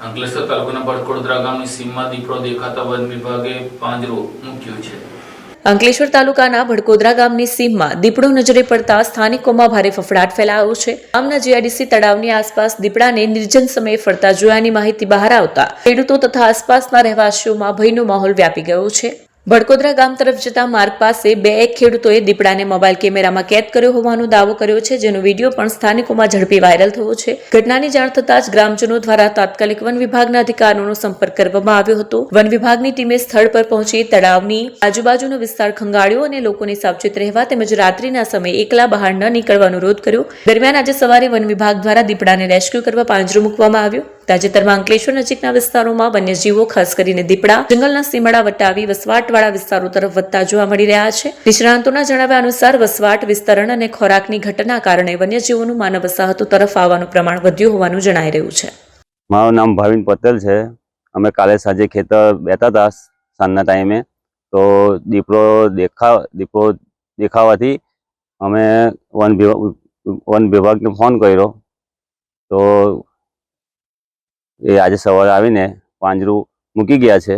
અંકલેશ્વર તાલુકાના ભટકોડદરા ગામની સીમમાં દીપડો દેખાતા વન વિભાગે પાંજરો મૂક્યો છે. અંકલેશ્વર તાલુકાના ભડકોદરા ગામની સીમમાં દીપડો નજરે પડતા સ્થાનિકોમાં ભારે ફફડાટ ફેલાયો છે. ગામના જીઆઈડીસી તળાવની આસપાસ દીપડાને નિર્જન સમયે ફરતા જોયાની માહિતી બહાર આવતા ખેડૂતો તથા આસપાસના રહેવાસીઓમાં ભયનો માહોલ વ્યાપી ગયો છે. ભડકોદરા ગામ તરફ જતા માર્ગ પાસે બે એક ખેડૂતોએ દીપડાને મોબાઈલ કેમેરામાં કેદ કર્યો હોવાનો દાવો કર્યો છે, જેનો વીડિયો પણ સ્થાનિકોમાં ઝડપી વાયરલ થયો છે. ઘટનાની જાણ થતાં જ ગ્રામજનો દ્વારા તાત્કાલિક વન વિભાગના અધિકારીઓનો સંપર્ક કરવામાં આવ્યો હતો. વન વિભાગની ટીમે સ્થળ પર પહોંચી તળાવની આજુબાજુનો વિસ્તાર ખંગાળ્યો અને લોકોને સાવચેત રહેવા તેમજ રાત્રિના સમયે એકલા બહાર ન નીકળવા અનુરોધ કર્યો. દરમિયાન આજે સવારે વન વિભાગ દ્વારા દીપડાને રેસ્ક્યુ કરવા પાંજરો મૂકવામાં આવ્યો. તાજેતરમાં અંકલેશ્વર નજીકના વિસ્તારોમાં વન્યજીવો ખાસ કરીને દીપડા, જંગલના સીમાડા વટાવી વસવાટવાળા વિસ્તારો તરફ વધતા જોવા મળી રહ્યા છે. નિષ્ણાંતોના જણાવ્યા અનુસાર વસવાટ, વિસ્તરણ અને ખોરાકની ઘટના કારણે વન્યજીવોનું માનવ વસાહતો તરફ આવવાનું પ્રમાણ વધ્યું હોવાનું જણાઈ રહ્યું છે. મારું નામ ભાવિન પટેલ છે. અમે કાલે સાંજે ખેતર બેઠા હતા સાંજના ટાઈમે. તો દીપડો દેખા, દીપડો દેખાવાથી અમે વન વિભાગ વન વિભાગને ફોન કર્યો. તો એ આજે સવારે આવીને પાંજરું મૂકી ગયા છે.